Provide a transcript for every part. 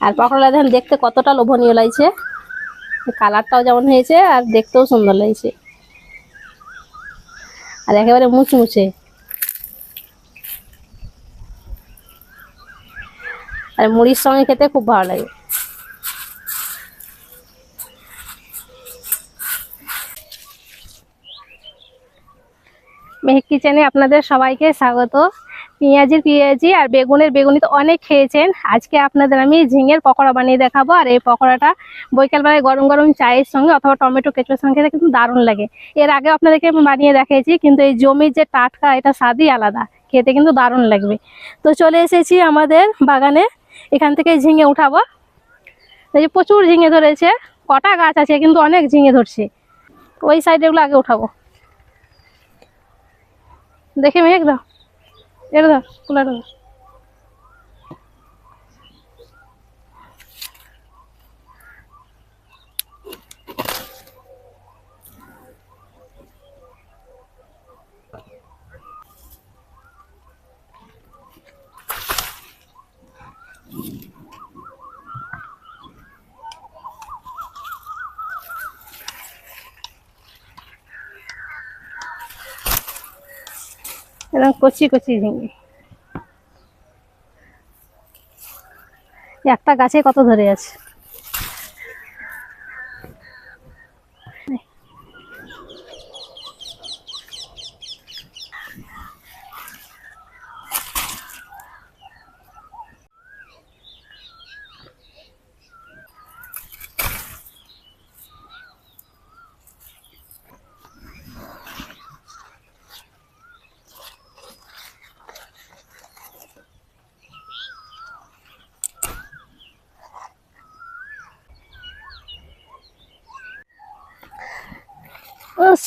আর পকোড়া দেখেন, দেখতে কতটা লোভনীয় লাগছে। কালারটাও যেমন হয়েছে আর দেখতেও সুন্দর লাগছে। আর একেবারে মুচমুচে। আর মুড়ির সঙ্গে খেতে খুব ভালো লাগে। মেহেক কিচেনে আপনাদের সবাইকে স্বাগত। পেঁয়াজির পেঁয়াজি আর বেগুনের বেগুনি তো অনেক খেয়েছেন। আজকে আপনাদের আমি ঝিঙের পকোড়া বানিয়ে দেখাবো। আর এই পকোড়াটা বৈকালবেলায় গরম গরম চায়ের সঙ্গে অথবা টমেটো কেচপের সঙ্গে কিন্তু দারুণ লাগে। এর আগে আপনাদেরকে আমি বানিয়ে দেখিয়েছি কিন্তু এই জমির যে টাটকা, এটা স্বাদই আলাদা। খেতে কিন্তু দারুণ লাগবে। তো চলে এসেছি আমাদের বাগানে। এখান থেকে ঝিঙে উঠাবো। এই যে প্রচুর ঝিঙে ধরেছে। কটা গাছ আছে, কিন্তু অনেক ঝিঙে ধরছে। ওই সাইডেগুলো আগে উঠাবো। দেখে মেঘ দাও। এটা দাও কুলাটা দাও এরকম কচি কচি ঝিঙে একটা গাছে কত ধরে আছে?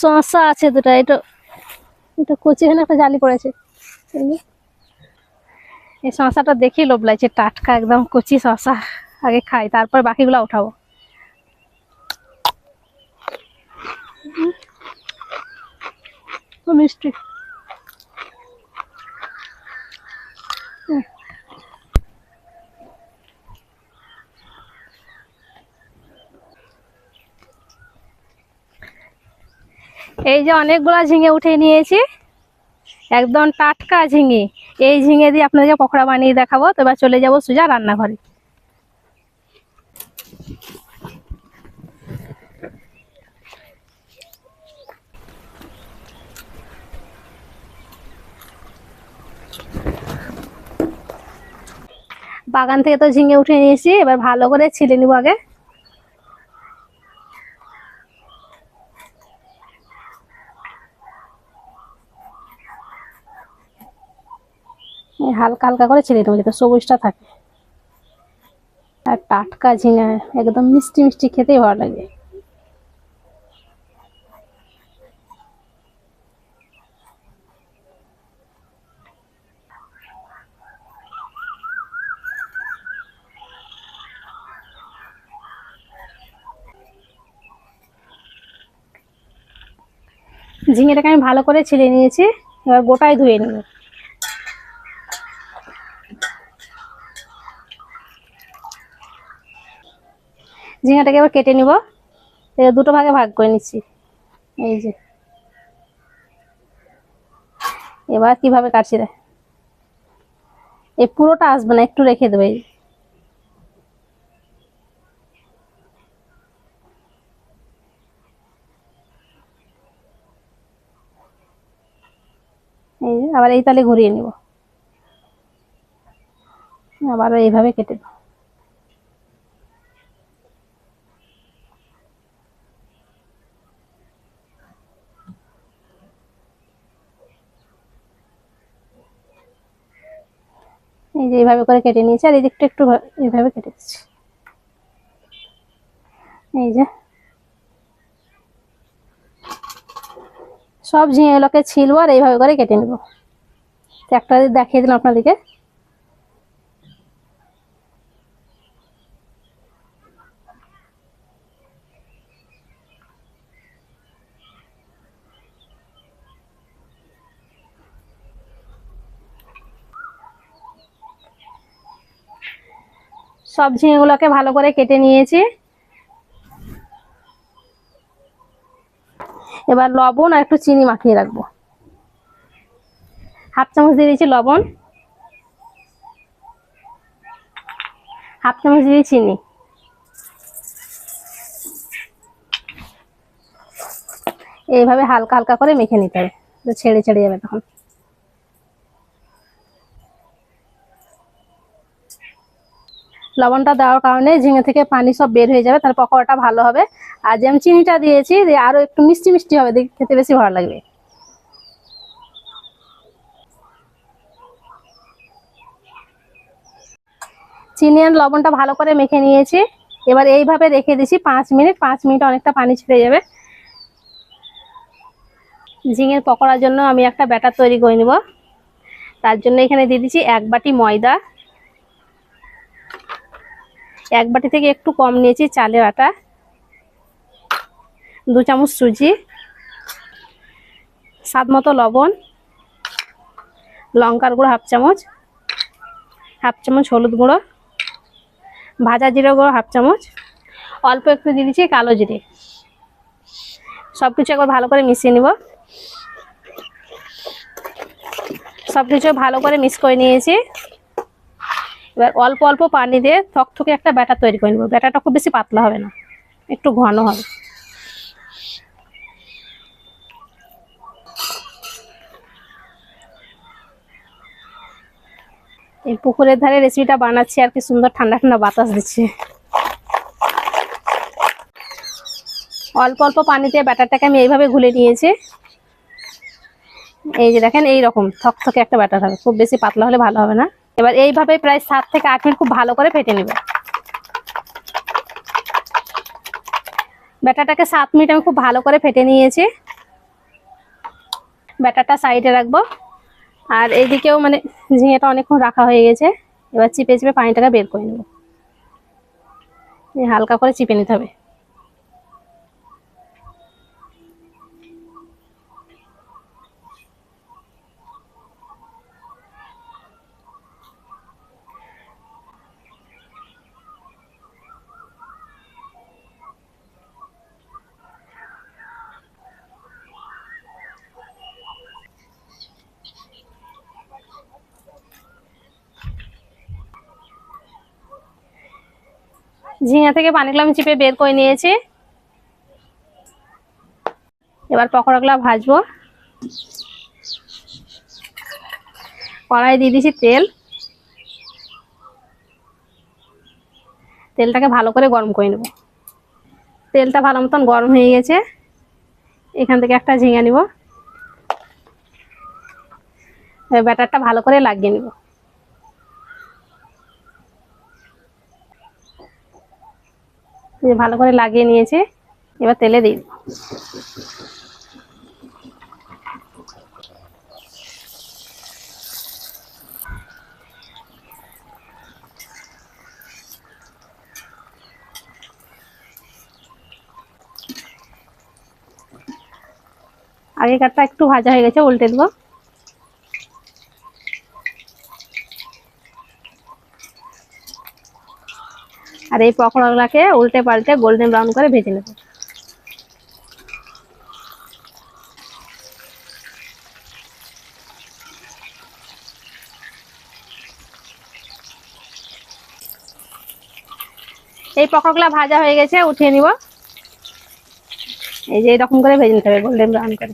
শশা আছে দুটা, এটা এটা কচি এখানে একটা জালি পড়েছে। এই শশাটা দেখি লোভ লাগছে, টাটকা একদম কচি শশা আগে খাই, তারপর বাকিগুলো উঠাবো। মিষ্টি। এই যে অনেকগুলো ঝিঙে উঠে নিয়েছি। একদম টাটকা ঝিঙে। এই ঝিঙে দিয়ে আপনাদেরকে পকোড়া বানিয়ে দেখাবো। তো এবার চলে যাব সোজা রান্নাঘরে। বাগান থেকে তো ঝিঙে উঠে নিয়েছি। এবার ভালো করে ছিলে নিব আগে এই হালকা হালকা করে ছেড়ে দেবো যাতে সবুজটা থাকে। আর টাটকা ঝিঙা একদম মিষ্টি মিষ্টি খেতেই ভালো লাগে। ঝিঙেটাকে আমি ভালো করে ছেড়ে নিয়েছি, এবার গোটায় ধুয়ে নেব। ঝিঙাটাকে এবার কেটে নিব। দুটো ভাগে ভাগ করে নিচ্ছি। এই যে। এবার কীভাবে কাটছি রে? এই পুরোটা আসবে না, একটু রেখে দেবে। এই আবার এই তালে ঘুরিয়ে নিব। আবার এইভাবে কেটে দেবো। যে এইভাবে করে কেটে নিয়েছি, আর এই দিকটা একটু এইভাবে কেটে দিচ্ছি। এই যে। সব ঝিঙেগুলোকে ছিলবো আর এইভাবে করে কেটে নেব। একটা দেখিয়ে দিলাম আপনাদেরকে। সব ঝিঙেগুলোকে ভালো করে কেটে নিয়েছি। এবার লবণ আর একটু চিনি মাখিয়ে রাখব। হাফ চামচ দিয়ে দিয়েছি লবণ। হাফ চামচ দিয়ে চিনি। এইভাবে হালকা হালকা করে মেখে নিতে হবে। ছেড়ে ছেড়ে যাবে তখন। লবণটা দেওয়ার কারণে ঝিঙে থেকে পানি সব বের হয়ে যাবে তার পকোড়াটা ভালো হবে। আর যে আমি চিনিটা দিয়েছি দিয়ে আরও একটু মিষ্টি মিষ্টি হবে, দেখে খেতে বেশি ভালো লাগবে। চিনি আর লবণটা ভালো করে মেখে নিয়েছি। এবার এইভাবে রেখে দিছি পাঁচ মিনিট পাঁচ মিনিট অনেকটা পানি ছেড়ে যাবে। ঝিঙের পকোড়ার জন্য আমি একটা ব্যাটার তৈরি করে নিব। তার জন্য এখানে দিয়ে দিচ্ছি এক বাটি ময়দা। এক বাটি থেকে একটু কম নিয়েছি, চালের আটা। দু চামচ সুজি। স্বাদ মতো লবণ। লঙ্কার গুঁড়ো হাফ চামচ। হাফ চামচ হলুদ গুঁড়ো। ভাজা জিরে গুঁড়ো হাফ চামচ। অল্প একটু দিয়ে দিচ্ছি কালো জিরে। সব কিছু একবার ভালো করে মিশিয়ে নিব। সব কিছু ভালো করে মিক্স করে নিয়েছি। এবার অল্প অল্প পানি দিয়ে থকথকে একটা ব্যাটার তৈরি করে নেব। ব্যাটারটা খুব বেশি পাতলা হবে না, একটু ঘন হবে। এই পুকুরের ধারে রেসিপিটা বানাচ্ছি, আর কি সুন্দর ঠান্ডা ঠান্ডা বাতাস দিচ্ছে। অল্প অল্প পানি দিয়ে ব্যাটারটাকে আমি এইভাবে ঘুলে নিয়েছি। এই যে দেখেন এই রকম থকথকে একটা ব্যাটার হবে, খুব বেশি পাতলা হলে ভালো হবে না। এবার এইভাবে প্রায় সাত থেকে আট মিনিট খুব ভালো করে ফেটে নেবে। ব্যাটারটাকে সাত মিনিট আমি খুব ভালো করে ফেটে নিয়েছি। ব্যাটারটা সাইডে রাখব। আর এইদিকেও মানে ঝিঙেটা অনেকক্ষণ রাখা হয়ে গেছে। এবার চিপে চিপে পানিটাকে বের করে নেব। হালকা করে চিপে নিতে হবে। ঝিঙা থেকে পানিগুলো আমি চিপে বের করে নিয়েছি। এবার পকোড়াগুলো ভাজবো। কড়াই দিয়ে দিয়েছি তেল। তেলটাকে ভালো করে গরম করে নেব। তেলটা ভালো মতন গরম হয়ে গেছে। এখান থেকে একটা ঝিঙে নিব। ব্যাটারটা ভালো করে লাগিয়ে নিব এই যে ভালো করে লাগিয়ে নিয়েছে। এবার তেলে দিই আগেকারটা একটু ভাজা হয়ে গেছে উল্টে দেবো। আর এই পকোড়াগুলোকে উল্টে পাল্টে গোল্ডেন ব্রাউন করে ভেজে নেব। এই পকোড়াগুলো ভাজা হয়ে গেছে, উঠিয়ে নিব। এই যে এরকম করে ভেজে নিতে হবে গোল্ডেন ব্রাউন করে।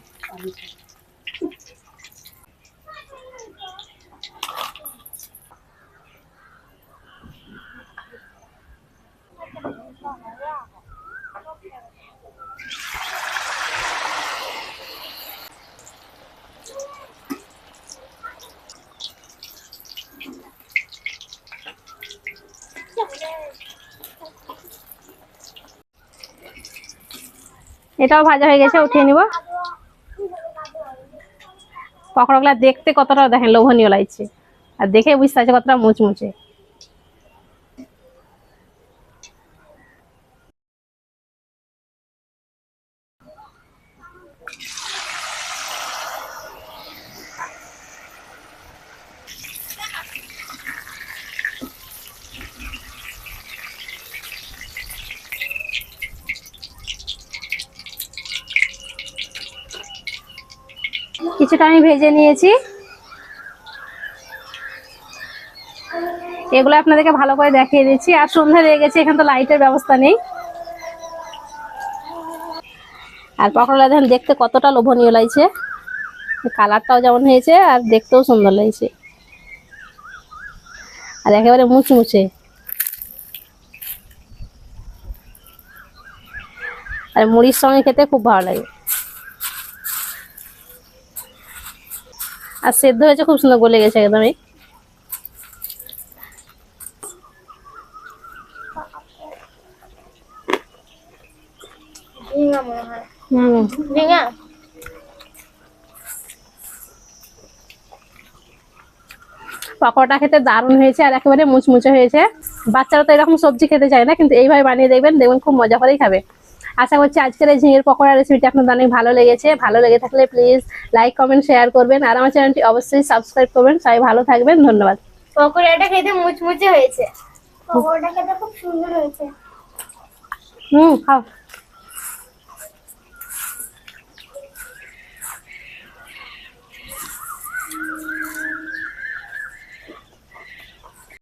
এটাও ভাজা হয়ে গেছে, উঠিয়ে নিব। পকোড়াগুলো দেখতে কতটা দেখেন লোভনীয় লাগছে। আর দেখে বুঝতে পারছে কতটা মুচমুচে। কিছুটা আমি ভেজে নিয়েছি। এগুলো আপনাদেরকে ভালো করে দেখিয়ে দিচ্ছি। আর সন্ধ্যা লেগে গেছে, এখানে তো লাইটের ব্যবস্থা নেই। আর পকোড়া দেখেন, দেখতে কতটা লোভনীয় লাগছে। কালারটাও যেমন হয়েছে, আর দেখতেও সুন্দর লাগছে। আর একেবারে মুচমুচে। আর মুড়ির সঙ্গে খেতে খুব ভালো লাগে। আর সেদ্ধ হয়েছে খুব সুন্দর গলে গেছে একদমই। ঝিঙা পকোড়াটা খেতে দারুণ হয়েছে আর একেবারে মুচমুচে হয়েছে। বাচ্চারা তো এরকম সবজি খেতে চায় না কিন্তু এইভাবে বানিয়ে দেখবেন দেখবেন খুব মজা করেই খাবে। আশা করছি আজকের এই ঝিঙের পকোড়া রেসিপিটা আপনাদের অনেক ভালো লেগেছে। ভালো লেগে থাকলে প্লিজ লাইক কমেন্ট শেয়ার করবেন। আর আমার চ্যানেলটি অবশ্যই সাবস্ক্রাইব করবেন। সবাই ভালো থাকবেন। ধন্যবাদ। পকোড়াটা খেতে মুচমুচে হয়েছে। পকোড়াটা খেতে খুব সুন্দর হয়েছে। হুম খাও।